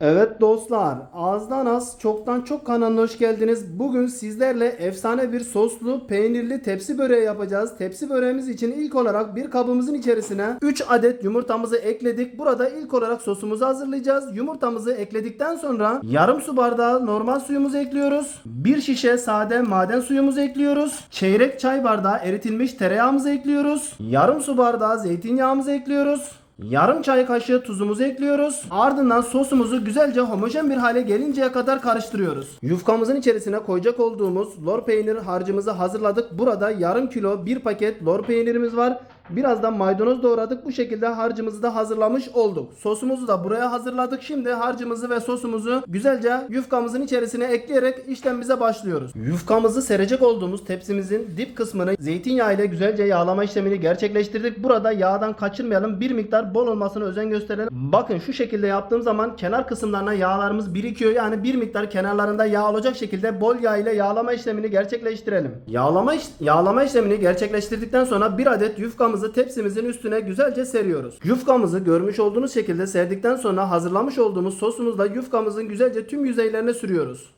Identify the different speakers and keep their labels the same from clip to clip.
Speaker 1: Evet dostlar, ağızdan az, çoktan çok kanalına hoş geldiniz. Bugün sizlerle efsane bir soslu, peynirli tepsi böreği yapacağız. Tepsi böreğimiz için ilk olarak bir kabımızın içerisine 3 adet yumurtamızı ekledik. Burada ilk olarak sosumuzu hazırlayacağız. Yumurtamızı ekledikten sonra yarım su bardağı normal suyumuzu ekliyoruz. Bir şişe sade maden suyumuzu ekliyoruz. Çeyrek çay bardağı eritilmiş tereyağımızı ekliyoruz. Yarım su bardağı zeytinyağımızı ekliyoruz. Yarım çay kaşığı tuzumuzu ekliyoruz. Ardından sosumuzu güzelce homojen bir hale gelinceye kadar karıştırıyoruz. Yufkamızın içerisine koyacak olduğumuz lor peynir harcımızı hazırladık. Burada yarım kilo bir paket lor peynirimiz var. Birazdan maydanoz doğradık. Bu şekilde harcımızı da hazırlamış olduk. Sosumuzu da buraya hazırladık. Şimdi harcımızı ve sosumuzu güzelce yufkamızın içerisine ekleyerek işlemimize başlıyoruz. Yufkamızı serecek olduğumuz tepsimizin dip kısmını zeytinyağı ile güzelce yağlama işlemini gerçekleştirdik. Burada yağdan kaçırmayalım. Bir miktar bol olmasına özen gösterelim. Bakın şu şekilde yaptığım zaman kenar kısımlarına yağlarımız birikiyor. Yani bir miktar kenarlarında yağ olacak şekilde bol yağ ile yağlama işlemini gerçekleştirelim. Yağlama yağlama işlemini gerçekleştirdikten sonra bir adet yufkamızı tepsimizin üstüne güzelce seriyoruz. Yufkamızı görmüş olduğunuz şekilde serdikten sonra hazırlamış olduğumuz sosumuzla yufkamızın güzelce tüm yüzeylerine sürüyoruz.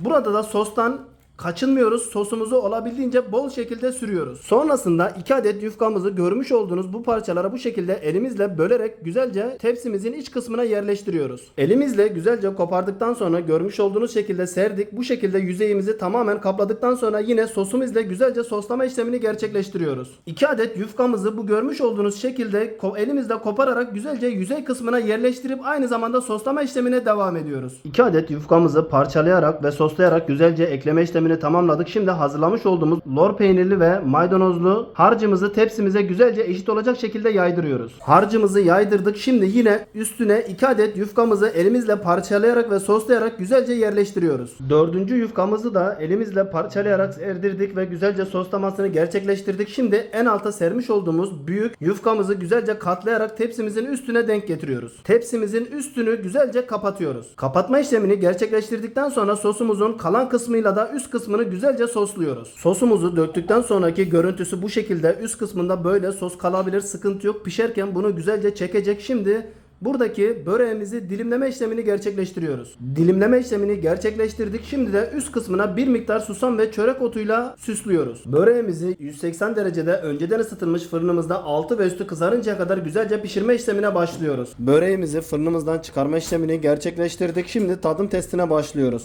Speaker 1: Burada da sostan kaçınmıyoruz. Sosumuzu olabildiğince bol şekilde sürüyoruz. Sonrasında 2 adet yufkamızı görmüş olduğunuz bu parçalara bu şekilde elimizle bölerek güzelce tepsimizin iç kısmına yerleştiriyoruz. Elimizle güzelce kopardıktan sonra görmüş olduğunuz şekilde serdik. Bu şekilde yüzeyimizi tamamen kapladıktan sonra yine sosumuzla güzelce soslama işlemini gerçekleştiriyoruz. 2 adet yufkamızı bu görmüş olduğunuz şekilde elimizle kopararak güzelce yüzey kısmına yerleştirip aynı zamanda soslama işlemine devam ediyoruz. 2 adet yufkamızı parçalayarak ve soslayarak güzelce ekleme işlemini tamamladık. Şimdi hazırlamış olduğumuz lor peynirli ve maydanozlu harcımızı tepsimize güzelce eşit olacak şekilde yaydırıyoruz. Harcımızı yaydırdık. Şimdi yine üstüne 2 adet yufkamızı elimizle parçalayarak ve soslayarak güzelce yerleştiriyoruz. Dördüncü yufkamızı da elimizle parçalayarak erdirdik ve güzelce soslamasını gerçekleştirdik. Şimdi en alta sermiş olduğumuz büyük yufkamızı güzelce katlayarak tepsimizin üstüne denk getiriyoruz. Tepsimizin üstünü güzelce kapatıyoruz. Kapatma işlemini gerçekleştirdikten sonra sosumuzun kalan kısmıyla da üst kısmını güzelce sosluyoruz. Sosumuzu döktükten sonraki görüntüsü bu şekilde üst kısmında böyle sos kalabilir sıkıntı yok. Pişerken bunu güzelce çekecek. Şimdi Buradaki böreğimizi dilimleme işlemini gerçekleştiriyoruz. Dilimleme işlemini gerçekleştirdik. Şimdi de üst kısmına bir miktar susam ve çörek otuyla süslüyoruz. Böreğimizi 180 derecede önceden ısıtılmış fırınımızda altı ve üstü kızarıncaya kadar güzelce pişirme işlemine başlıyoruz. Böreğimizi fırınımızdan çıkarma işlemini gerçekleştirdik. Şimdi tadım testine başlıyoruz.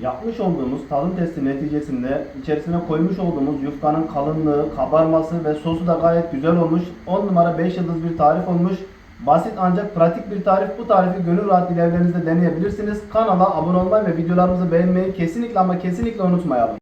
Speaker 1: Yapmış olduğumuz tadım testi neticesinde içerisine koymuş olduğumuz yufkanın kalınlığı, kabarması ve sosu da gayet güzel olmuş. 10 numara 5 yıldız bir tarif olmuş. Basit ancak pratik bir tarif. Bu tarifi gönül rahatlığıyla evlerinizde deneyebilirsiniz. Kanala abone olmayı ve videolarımızı beğenmeyi kesinlikle ama kesinlikle unutmayalım.